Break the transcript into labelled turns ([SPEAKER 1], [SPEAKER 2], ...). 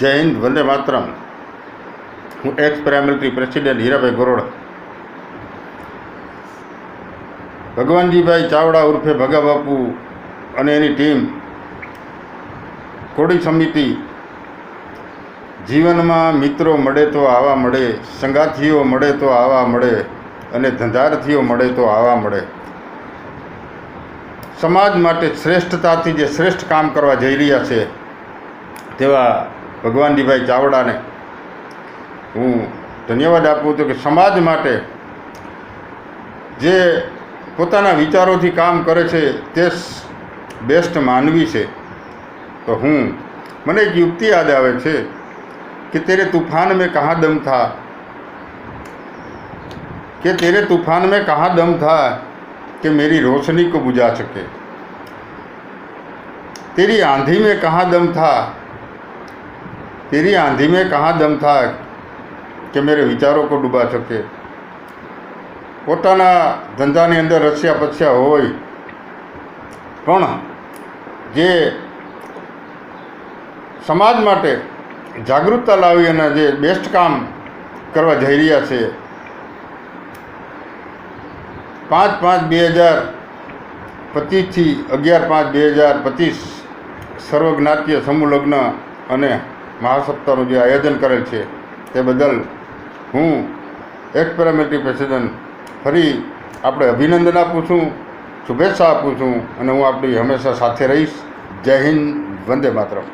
[SPEAKER 1] જય હિન્દ વંદે માતરમ. હું ex paramilitary president Hirabhai Gorod. Bhagwanjibhai Chavda ઉર્ફે ભગા બાપુ અને એની ટીમ કોડી સમિતિ જીવનમાં મિત્રો મળે તો આવા મળે, સંગાથીઓ મળે તો આવા મળે અને ધંધારથીઓ મળે તો આવા મળે. સમાજ માટે શ્રેષ્ઠતાથી જે શ્રેષ્ઠ કામ કરવા જઈ રહ્યા છે તેવા ભગવાનજીભાઈ ચાવડાને હું ધન્યવાદ આપું છું કે સમાજ માટે જે પોતાના વિચારોથી કામ કરે છે તે બેસ્ટ માનવી છે. તો હું, મને એક યુક્તિ યાદ આવે છે કે તેરે તૂફાન મેં કહા દમ થા? કે તેરે તૂફાન મેં કહા દમ થા કે મેરી રોશની કો બુઝા સકે તેરી આંધી મેં કહા દમ થા? तेरी आंधी में कहाँ दम था કે મેરે વિચારો કો ડૂબા શકે પોતાના ધંધાની અંદર રસ્યા પછ્યા હોય પણ જે સમાજ માટે જાગૃતતા લાવી અને જે બેસ્ટ કામ કરવા જઈ રહ્યા છે પાંચ પાંચ બે હજાર પચીસથી અગિયાર પાંચ બે હજાર પચીસ સર્વજ્ઞાતીય સમૂહ લગ્ન અને મહાસપ્તાહનું જે આયોજન કરેલ છે, તે બદલ હું એક પેરામિલિટરી પ્રેસિડન્ટ ફરી આપણે અભિનંદન આપું છું, શુભેચ્છા આપું છું અને હું આપણી હંમેશા સાથે રહીશ. જય હિન્દ, વંદે માતરમ.